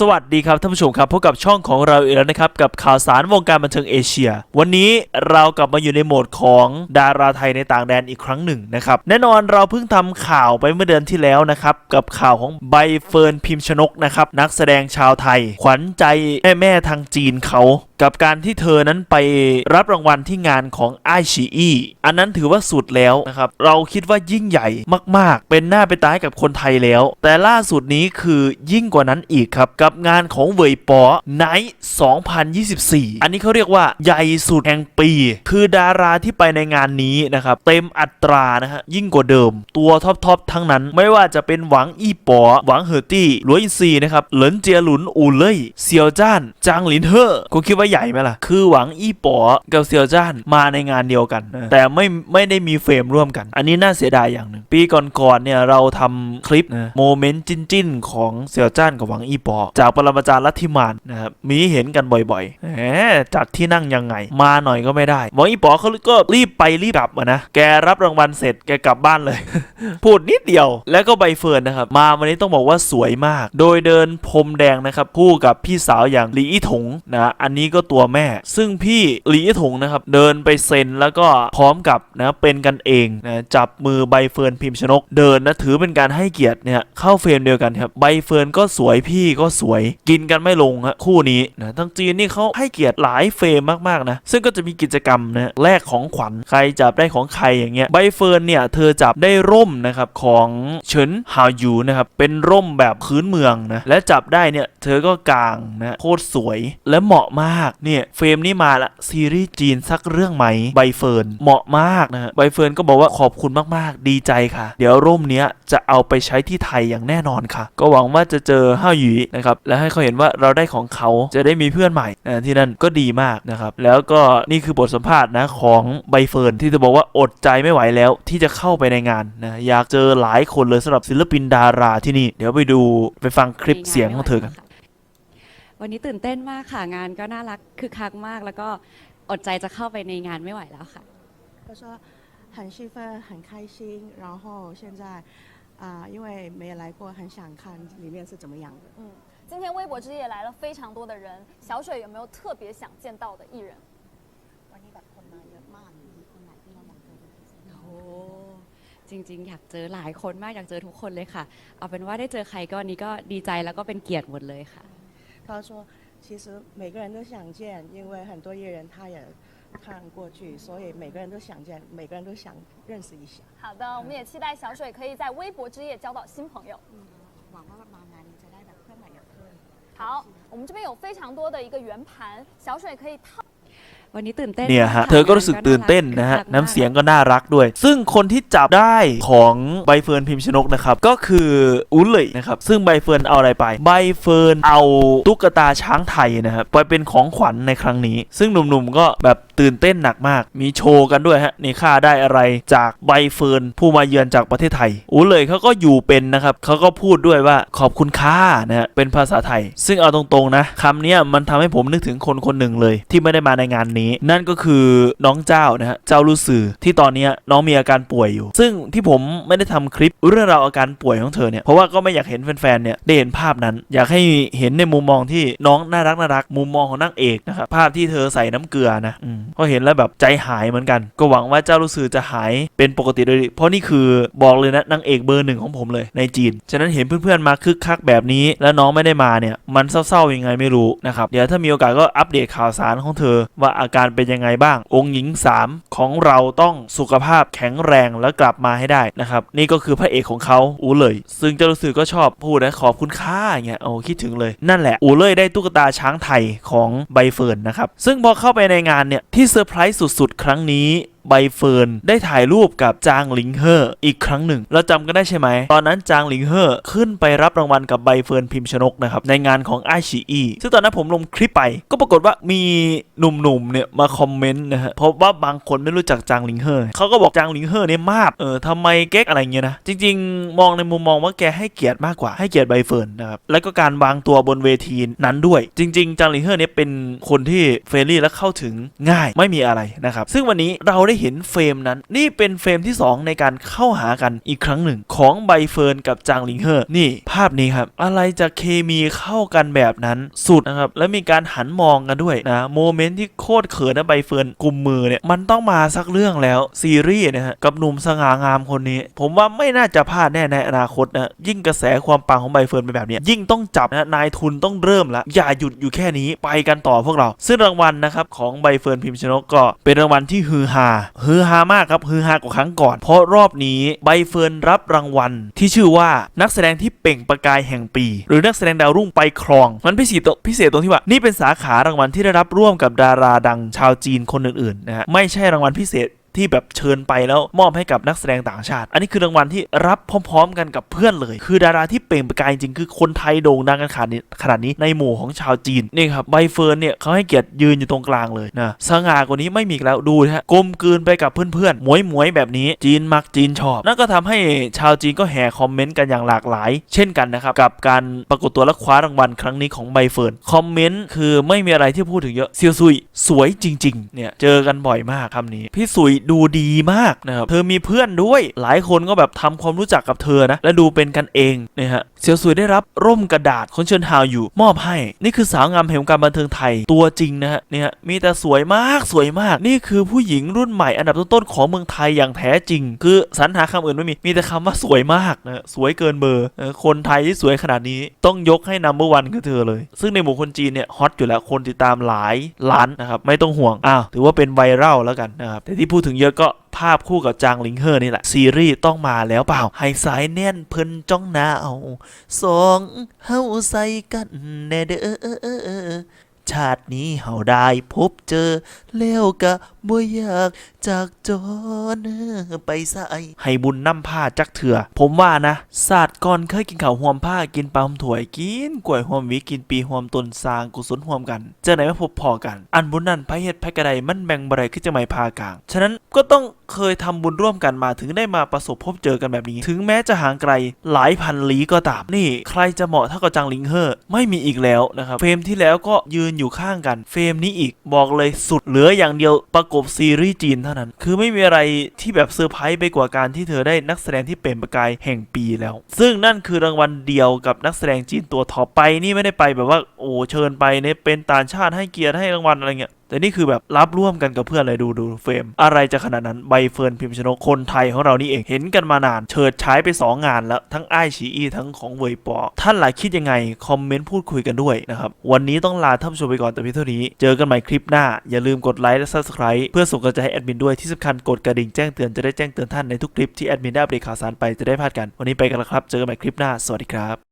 สวัสดีครับท่านผู้ชมครับพบกับช่องของเราอีกแล้วนะครับกับข่าวสารวงการบันเทิงเอเชีย วันนี้เรากลับมาอยู่ในโหมดของดาราไทยในต่างแดนอีกครั้งหนึ่งนะครับแน่นอนเราเพิ่งทำข่าวไปเมื่อเดือนที่แล้วนะครับกับข่าวของใบเฟิร์นพิมพ์ชนกนะครับนักแสดงชาวไทย ขวัญใจแม่แม่ทางจีนเขากับการที่เธอนั้นไปรับรางวัลที่งานของไอชีอีอันนั้นถือว่าสุดแล้วนะครับ เราคิดว่ายิ่งใหญ่มากๆ เป็นหน้าเป็นตาให้กับคนไทยแล้ว แต่ล่าสุดนี้คือยิ่งกว่านั้นอีกครับกับงานของเวยปอไนท์2024 อันนี้เขาเรียกว่าใหญ่สุดแห่งปี คือดาราที่ไปในงานนี้นะครับเต็มอัตรานะฮะยิ่งกว่าเดิม ตัวท็อปๆทั้งนั้น ไม่ว่าจะเป็นหวังอี้ปอหวังเหอร์ตี้หลวยอินซีนะครับเหลินเจียหลุนอูเล่ยเซียวจ้านจางหลินเฮ่อคุณคิดว่าใหญ่ไหมล่ะ คือหวังอี้ปอกับเซียวจ้านมาในงานเดียวกัน แต่ไม่ไม่ได้มีเฟรมร่วมกัน อันนี้น่าเสียดายอย่างหนึ่งปีก่อนๆเนี่ยเราทำคลิปนะโมเมนต์จิ้นๆของเซียวจ้านกับหวังอี้ปอจากปรมาจารย์ลัทธิมานนะครับมีเห็นกันบ่อยๆแหมจัดที่นั่งยังไง มาหน่อยก็ไม่ได้หวังอี้ปอเขาก็รีบไปรีบกลับนะแกรับรางวัลเสร็จแกกลับบ้านเลย พูดนิดเดียวแล้วก็ใบเฟิร์นนะครับมาวันนี้ต้องบอกว่าสวยมาก โดยเดินพรมแดงนะครับคู่กับพี่สาวอย่างหลีอี้ถงนะอันนี้ก็ตัวแม่ ซึ่งพี่หลีอี้ถงนะครับเดินไปเซ็นแล้วก็พร้อมกับนะเป็นกันเองนะจับมือใบเฟิร์นพิมพ์ชนก เดินนะถือเป็นการให้เกียรติเนี่ยเข้าเฟรมเดียวกันครับใบเฟิร์นก็สวยพี่ก็สวยกินกันไม่ลงฮะคู่นี้นะทั้งจีนนี่เขาให้เกียรติหลายเฟรมมากๆนะซึ่งก็จะมีกิจกรรมนะแลกของขวัญใครจับได้ของใครอย่างเงี้ยใบเฟิร์นเนี่ยเธอจับได้ร่มนะครับของเฉินฮาวยูนะครับเป็นร่มแบบพื้นเมืองนะและจับได้เนี่ยเธอก็กางนะโคตรสวยและเหมาะมากเนี่ยเฟรมนี้มาละซีรีส์จีนสักเรื่องไหมใบเฟิร์นเหมาะมากนะฮะใบเฟิร์นก็บอกว่าขอบคุณมากๆ ดีใจค่ะ เดี๋ยวร่มเนี้ยจะเอาไปใช้ที่ไทยอย่างแน่นอนค่ะ ก็หวังว่าจะเจอห้าวหยีนะครับและให้เขาเห็นว่าเราได้ของเขาจะได้มีเพื่อนใหม่นะที่นั่นก็ดีมากนะครับแล้วก็นี่คือบทสัมภาษณ์นะของใบเฟิร์นที่จะบอกว่าอดใจไม่ไหวแล้ว ที่จะเข้าไปในงานนะอยากเจอหลายคนเลยสำหรับศิลปินดาราที่นี่ เดี๋ยวไปดูไปฟังคลิปเสียงของเธอกัน วันนี้ตื่นเต้นมากค่ะ งานก็น่ารักคึกคักมาก แล้วก็อดใจจะเข้าไปในงานไม่ไหวแล้วค่ะ 他说很兴奋，很开心，然后现在啊、因为没来过，很想看里面是怎么样的。嗯， 今天微博之夜来了非常多的人，小水有没有特别想见到的艺人？ วันนี้แบบคนมาเยอะมากมีคนไหนที่เราอยากเจอเป็นพิเศษ โอ้จริงๆ อยากเจอหลายคนมาก อยากเจอทุกคนเลยค่ะ เอาเป็นว่าได้เจอใครก็อันนี้ก็ดีใจแล้วก็เป็นเกียรติหมดเลยค่ะ 他说其实每个人都想见，因为很多艺人他也看过去，所以每个人都想见，每个人都想认识一下。好的，我们也期待小水可以在微博之夜交到新朋友。 好，我们这边有非常多的一个圆盘，小水可以套。 วันนี้ตื่นเต้น เนี่ย มา ฮะ ค่ เธอก็รู้สึกตื่นเต้นนะฮะ คึกคักมาก น้ำเสียงก็น่ารักด้วย ซึ่งคนที่จับได้ของใบเฟิร์นพิมพ์ชนกนะครับ ก็คืออุลเลยนะครับ ซึ่งใบเฟิร์นเอาอะไรไป ใบเฟิร์นเอาตุ๊กตาช้างไทยนะครับไปเป็นของขวัญในครั้งนี้ ซึ่งหนุ่มๆก็แบบ ตื่นเต้นหนักมาก มีโชว์กันด้วยฮะนี่ค่าได้อะไรจากใบเฟิร์นผู้มาเยือนจากประเทศไทยอุลเลยเขาก็อยู่เป็นนะครับเขาก็พูดด้วยว่าขอบคุณค่านะฮะเป็นภาษาไทย ซึ่งเอาตรงๆนะคำนี้มันทำให้ผมนึกถึงคนคนหนึ่งเลย ที่ไม่ได้มาในงานนี้ นั่นก็คือน้องเจ้านะฮะเจ้าลูซือที่ตอนนี้น้องมีอาการป่วยอยู่ ซึ่งที่ผมไม่ได้ทำคลิปเรื่องราวอาการป่วยของเธอเนี่ยเพราะว่าก็ไม่อยากเห็นแฟนๆเนี่ยได้เห็นภาพนั้น อยากให้เห็นในมุมมองที่น้องน่ารักน่ารักมุมมองของนางเอกนะครับภาพที่เธอใส่น้ำเกลือนะอืมพอเห็นแล้วแบบใจหายเหมือนกัน ก็หวังว่าเจ้าลูซือจะหายเป็นปกติโดยดีเพราะนี่คือบอกเลยนะนางเอกเบอร์หนึ่งของผมเลยในจีน ฉะนั้นเห็นเพื่อนๆมาคึกคักแบบนี้ แล้วน้องไม่ได้มาเนี่ยมันเศร้าๆยังไงไม่รู้นะครับเดี๋ยวถ้ามีโอกาสก็อัปเดตข่าวสารของเธอ ว่าอาการเป็นยังไงบ้าง องค์หญิง 3 ของเราต้องสุขภาพแข็งแรงแล้วกลับมาให้ได้นะครับนี่ก็คือพระเอกของเขาอูเลย ซึ่งเจ้ารู้สึกก็ชอบพูดนะขอบคุณค่าอย่างเงี้ยโอ้คิดถึงเลยนั่นแหละอูเลยได้ตุ๊กตาช้างไทยของใบเฟิร์นนะครับซึ่งพอเข้าไปในงานเนี่ยที่เซอร์ไพรส์สุดๆ ครั้งนี้ ใบเฟิร์นได้ถ่ายรูปกับจางหลิงเฮออีกครั้งหนึ่ง เราจำกันได้ใช่ไหม ตอนนั้นจางหลิงเฮอขึ้นไปรับรางวัลกับใบเฟิร์นพิมพ์ชนกนะครับในงานของไอชีอีซึ่งตอนนั้นผมลงคลิปไป ก็ปรากฏว่ามีหนุ่มๆเนี่ยมาคอมเมนต์นะฮะเพราะว่าบางคนไม่รู้จักจางหลิงเฮอเขาก็บอกจางหลิงเฮอเนี่ยมากเออทำไมเก๊กอะไรเงี้ยนะจริง ๆ มองในมุมมองว่าแกให้เกียรติมากกว่าให้เกียรติใบเฟิร์นนะครับแล้วก็การวางตัวบนเวทีนั้นด้วย จริง ๆ จางหลิงเฮอเนี่ยเป็นคนที่เฟรนลี่และเข้าถึงง่ายไม่มีอะไรนะครับซึ่งวันนี้เราได้เห็นเฟรมนั้น นี่เป็นเฟรมที่ 2 ในการเข้าหากันอีกครั้งหนึ่ง ของใบเฟิร์นกับจางหลิงเฮอนี่ภาพนี้ครับ อะไรจะเคมีเข้ากันแบบนั้นสุดนะครับ แล้วมีการหันมองกันด้วยนะโมเมนต์ที่โคตรเขินนะใบเฟิร์นกุมมือเนี่ยมันต้องมาสักเรื่องแล้วซีรีส์นะฮะกับหนุ่มสง่างามคนนี้ ผมว่าไม่น่าจะพลาดแน่ในอนาคตนะยิ่งกระแสความปังของใบเฟิร์นเป็นแบบนี้ยยิ่งต้องจับนะนายทุนต้องเริ่มละอย่าหยุดอยู่แค่นี้ไปกันต่อพวกเรา ซึ่งรางวัลนะครับของใบเฟิร์นพิมพ์ชนกก็เป็นรางวัลที่ฮือฮาฮือฮามากครับฮือฮากว่าครั้งก่อน เพราะรอบนี้ใบเฟิร์นรับรางวัล ที่ชื่อว่านักแสดงที่เปล่งประกายแห่งปี หรือนักแสดงดาวรุ่งไปครอง มันพิเศษตพิเศษตรงที่ว่านี่เป็นสาขารางวัลที่ได้รับร่วมกับดาราดังชาวจีนคนอื่นๆนะฮะไม่ใช่รางวัลพิเศษ ที่แบบเชิญไปแล้วมอบให้กับนักแสดงต่างชาติ อันนี้คือรางวัลที่รับพร้อม ๆ กันกับเพื่อนเลย คือดาราที่เปล่งประกายจริงคือคนไทยโด่งดังกันขนาดนี้ขนาดนี้ในหมู่ของชาวจีนนี่ครับใบเฟิร์นเนี่ยเขาให้เกียรติยืนอยู่ตรงกลางเลยนะสง่ากว่านี้ไม่มีแล้วดูนะฮะกลมกลืนไปกับเพื่อนๆหมวยหมวยๆแบบนี้จีนมักจีนชอบ นั่นก็ทำให้ชาวจีนก็แห่คอมเมนต์กันอย่างหลากหลาย เช่นกันนะครับกับการปรากฏตัวและคว้ารางวัลครั้งนี้ของใบเฟิร์นคอมเมนต์คือไม่มีอะไรที่พูดถึงเยอะเซียวซุยสวยจริงๆเนี่ยเจอกันบ่อยมากคำนี้พี่สุยดูดีมากนะครับ เธอมีเพื่อนด้วย หลายคนก็แบบทำความรู้จักกับเธอนะ และดูเป็นกันเองนะฮะ เซียวซุยได้รับร่มกระดาษของเชิญฮาวอยู่มอบให้ นี่คือสาวงามแห่งการบันเทิงไทยตัวจริงนะฮะ เนี่ยมีแต่สวยมากสวยมาก นี่คือผู้หญิงรุ่นใหม่อันดับต้นๆของเมืองไทยอย่างแท้จริง คือสรรหาคำอื่นไม่มี มีแต่คำว่าสวยมากนะ สวยเกินเบอร์ คนไทยที่สวยขนาดนี้ต้องยกให้นัมเบอร์วันคือเธอเลย ซึ่งในหมู่คนจีนเนี่ยฮอตอยู่แล้ว คนติดตามหลายล้านนะครับ ไม่ต้องห่วง อ้าว ถือว่าเป็นไวรัลแล้วกันนะครับ แต่ที่พูดถึงเยอะก็ภาพคู่กับจางลิงเฮอร์นี่แหละ ซีรีส์ต้องมาแล้วเปล่าไฮสายแน่นเพิ่นจ้องหนาเอาสองเฮาใส่กันแน่เด้อ ชาตินี้เฮาได้พบเจอ แล้วก็บ่อยากจากจรไปใส่ให้บุญนำผ้าจักเถื่อ ผมว่านะศาสตร์ก่อนเคยกินข้าวหวมผ้ากินปลาหอมถวยกินกล้วยหวมวิกินปีหวมต้นสร้างกุศลหวมกันเจอไหนมาพบพอกัน อันบุญนั้นไผเฮ็ดไผกระไดมันแบ่งบ่ได้คือจะไม่พากลาง ฉะนั้นก็ต้องเคยทำบุญร่วมกันมาถึงได้มาประสบพบเจอกันแบบนี้ ถึงแม้จะห่างไกลหลายพันลี้ก็ตามนี่ ใครจะเหมาะเท่ากับจังลิงเฮอร์ไม่มีอีกแล้วนะครับเฟรมที่แล้วก็ยืนอยู่ข้างกัน เฟรมนี้อีกบอกเลยสุดเหลืออย่างเดียวประกบซีรีส์จีนเท่านั้น คือไม่มีอะไรที่แบบเซอร์ไพรส์ไปกว่าการที่เธอได้นักแสดงที่เปล่งประกายแห่งปีแล้ว ซึ่งนั่นคือรางวัลเดียวกับนักแสดงจีนตัวท็อปไปนี่ไม่ได้ไปแบบว่าโอ้เชิญไปเนี่ยเป็นต่างชาติให้เกียรติให้รางวัลอะไรเงี้ย แต่นี่คือแบบรับร่วมกันกับเพื่อนเลยดูดูเฟรม อะไรจะขนาดนั้นใบเฟิร์นพิมพ์ชนกคนไทยของเรานี่เองเห็นกันมานาน เฉิดฉายไป 2 งานแล้ว ทั้งไอชีอีทั้งของเวยปอ ท่านหลายคิดยังไง คอมเมนต์พูดคุยกันด้วยนะครับ วันนี้ต้องลาท่านผู้ชมไปก่อนแต่เพียงเท่านี้ เจอกันใหม่คลิปหน้า อย่าลืมกดไลค์และ subscribe เพื่อส่งกำลังใจให้แอดมินด้วยที่สำคัญกดกระดิ่งแจ้งเตือนจะได้แจ้งเตือนท่านในทุกคลิปที่แอดมินได้อัปเดตข่าวสารไปจะได้พลาดกันวันนี้ไปกันแล้วครับ เจอกันใหม่คลิปหน้าสวัสดีครับ